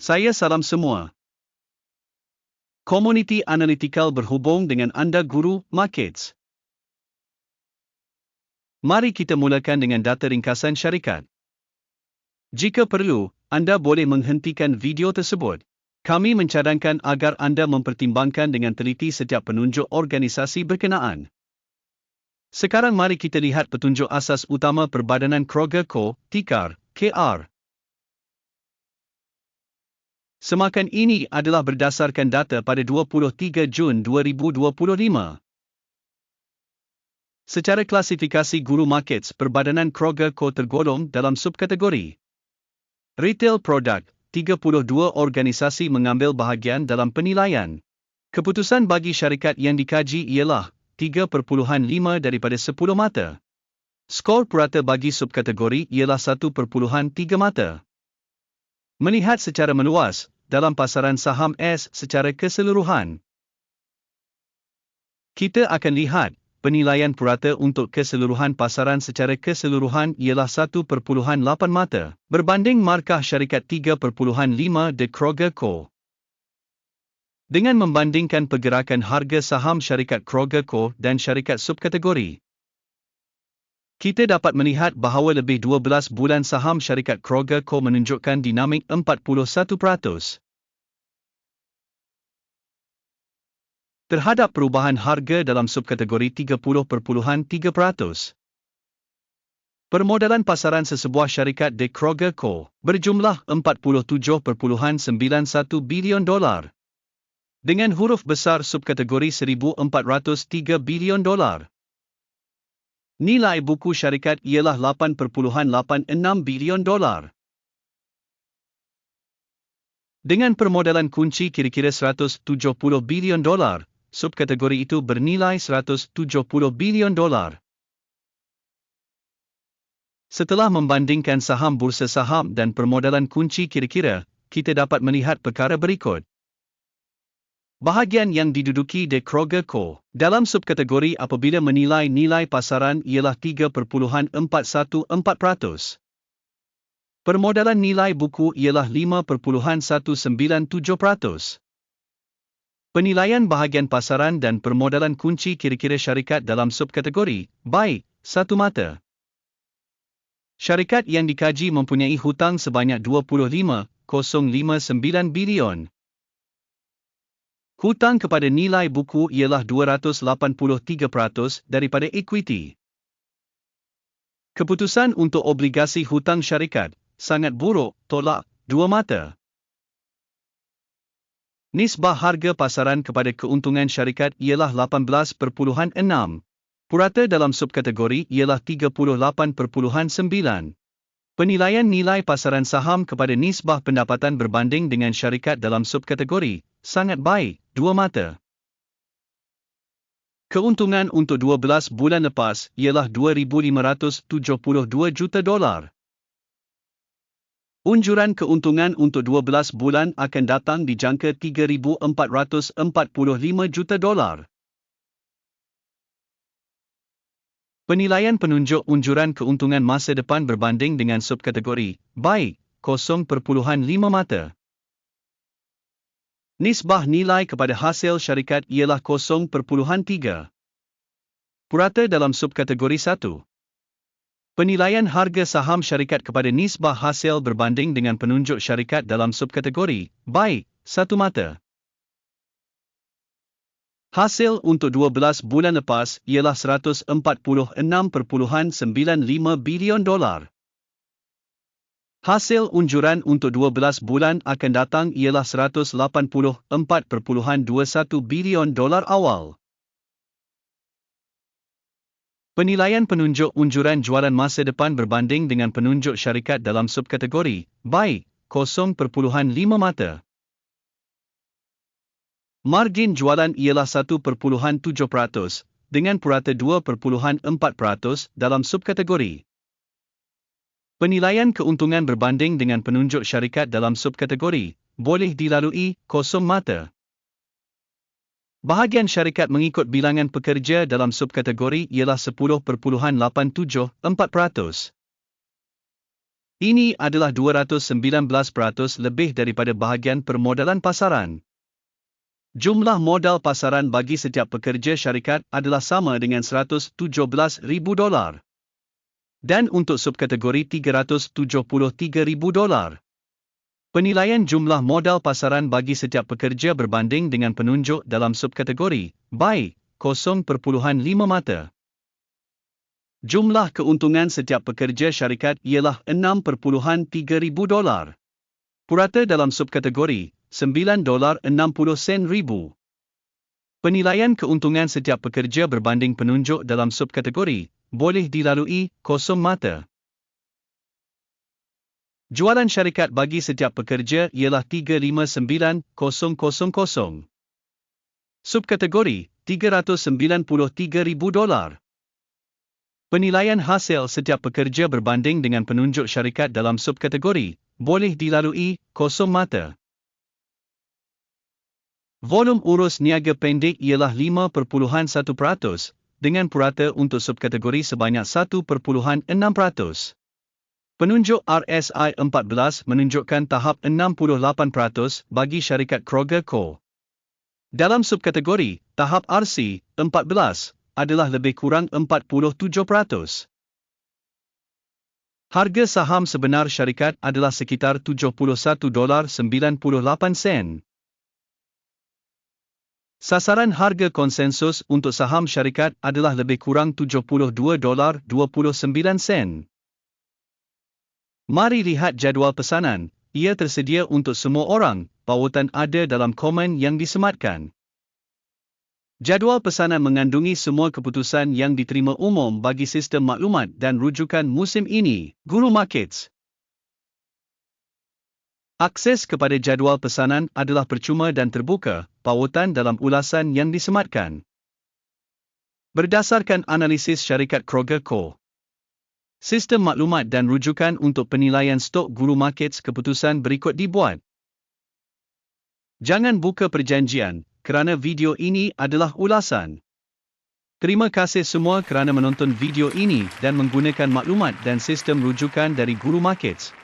Saya salam semua. Community Analytical berhubung dengan anda guru markets. Mari kita mulakan dengan data ringkasan syarikat. Jika perlu, anda boleh menghentikan video tersebut. Kami mencadangkan agar anda mempertimbangkan dengan teliti setiap penunjuk organisasi berkenaan. Sekarang mari kita lihat petunjuk asas utama Perbadanan Kroger Co. Tikar, KR. Semakan ini adalah berdasarkan data pada 23 Jun 2025. Secara klasifikasi guru markets, Perbadanan Kroger Co. tergolong dalam subkategori Retail Product, 32 organisasi mengambil bahagian dalam penilaian. Keputusan bagi syarikat yang dikaji ialah 3.5 daripada 10 mata. Skor purata bagi subkategori ialah 1.3 mata. Melihat secara meluas, dalam pasaran saham S secara keseluruhan, kita akan lihat, penilaian purata untuk keseluruhan pasaran secara keseluruhan ialah 1.8 mata, berbanding markah syarikat 3.5 The Kroger Co. Dengan membandingkan pergerakan harga saham syarikat Kroger Co dan syarikat subkategori, kita dapat melihat bahawa lebih 12 bulan saham syarikat Kroger Co menunjukkan dinamik 41%. Terhadap perubahan harga dalam subkategori 30.3%. Permodalan pasaran sesebuah syarikat The Kroger Co berjumlah 47.91 bilion dolar dengan huruf besar subkategori 1,403 bilion dolar. Nilai buku syarikat ialah 8.86 bilion dolar. Dengan permodalan kunci kira-kira 170 bilion dolar, subkategori itu bernilai 170 bilion dolar. Setelah membandingkan saham bursa saham dan permodalan kunci kira-kira, kita dapat melihat perkara berikut. Bahagian yang diduduki The Kroger Co. dalam subkategori apabila menilai nilai pasaran ialah 3.414%. Permodalan nilai buku ialah 5.197%. Penilaian bahagian pasaran dan permodalan kunci kira-kira syarikat dalam subkategori, baik, satu mata. Syarikat yang dikaji mempunyai hutang sebanyak 25.059 bilion. Hutang kepada nilai buku ialah 283% daripada ekuiti. Keputusan untuk obligasi hutang syarikat, sangat buruk, tolak, dua mata. Nisbah harga pasaran kepada keuntungan syarikat ialah 18.6. Purata dalam subkategori ialah 38.9. Penilaian nilai pasaran saham kepada nisbah pendapatan berbanding dengan syarikat dalam subkategori, sangat baik dua mata. Keuntungan untuk 12 bulan lepas ialah 2,572 juta dolar. Unjuran keuntungan untuk 12 bulan akan datang dijangka 3,445 juta dolar. Penilaian penunjuk unjuran keuntungan masa depan berbanding dengan subkategori, baik, 0.5 mata. Nisbah nilai kepada hasil syarikat ialah 0.3. Purata dalam subkategori 1. Penilaian harga saham syarikat kepada nisbah hasil berbanding dengan penunjuk syarikat dalam subkategori, baik, satu mata. Hasil untuk 12 bulan lepas ialah 146.95 bilion dolar. Hasil unjuran untuk 12 bulan akan datang ialah 184.21 bilion dolar awal. Penilaian penunjuk unjuran jualan masa depan berbanding dengan penunjuk syarikat dalam subkategori, baik, 0.5 mata. Margin jualan ialah 1.7% dengan purata 2.4% dalam subkategori. Penilaian keuntungan berbanding dengan penunjuk syarikat dalam subkategori boleh dilalui kosong mata. Bahagian syarikat mengikut bilangan pekerja dalam subkategori ialah 10.874%. Ini adalah 219% lebih daripada bahagian permodalan pasaran. Jumlah modal pasaran bagi setiap pekerja syarikat adalah sama dengan 117,000 dolar. Dan untuk subkategori 373,000 dolar. Penilaian jumlah modal pasaran bagi setiap pekerja berbanding dengan penunjuk dalam subkategori baik 0.5 mata. Jumlah keuntungan setiap pekerja syarikat ialah 6.3 ribu dolar. Purata dalam subkategori 9 dolar 60 sen ribu. Penilaian keuntungan setiap pekerja berbanding penunjuk dalam subkategori boleh dilalui kosong mata. Jualan syarikat bagi setiap pekerja ialah 359,000. Subkategori 393,000 dolar. Penilaian hasil setiap pekerja berbanding dengan penunjuk syarikat dalam subkategori boleh dilalui kosong mata. Volum urus niaga pendek ialah 5.1% dengan purata untuk subkategori sebanyak 1.6%. Penunjuk RSI 14 menunjukkan tahap 68% bagi syarikat Kroger Co. Dalam subkategori, tahap RC 14 adalah lebih kurang 47%. Harga saham sebenar syarikat adalah sekitar 71 dolar 98 sen. Sasaran harga konsensus untuk saham syarikat adalah lebih kurang 72 dolar 29 sen. Mari lihat jadual pesanan. Ia tersedia untuk semua orang. Pautan ada dalam komen yang disematkan. Jadual pesanan mengandungi semua keputusan yang diterima umum bagi sistem maklumat dan rujukan musim ini. Guru Markets Akses kepada jadual pesanan adalah percuma dan terbuka, pautan dalam ulasan yang disematkan. Berdasarkan analisis syarikat Kroger Co. Sistem maklumat dan rujukan untuk penilaian stok guru markets keputusan berikut dibuat. Jangan buka perjanjian kerana video ini adalah ulasan. Terima kasih semua kerana menonton video ini dan menggunakan maklumat dan sistem rujukan dari Guru Markets.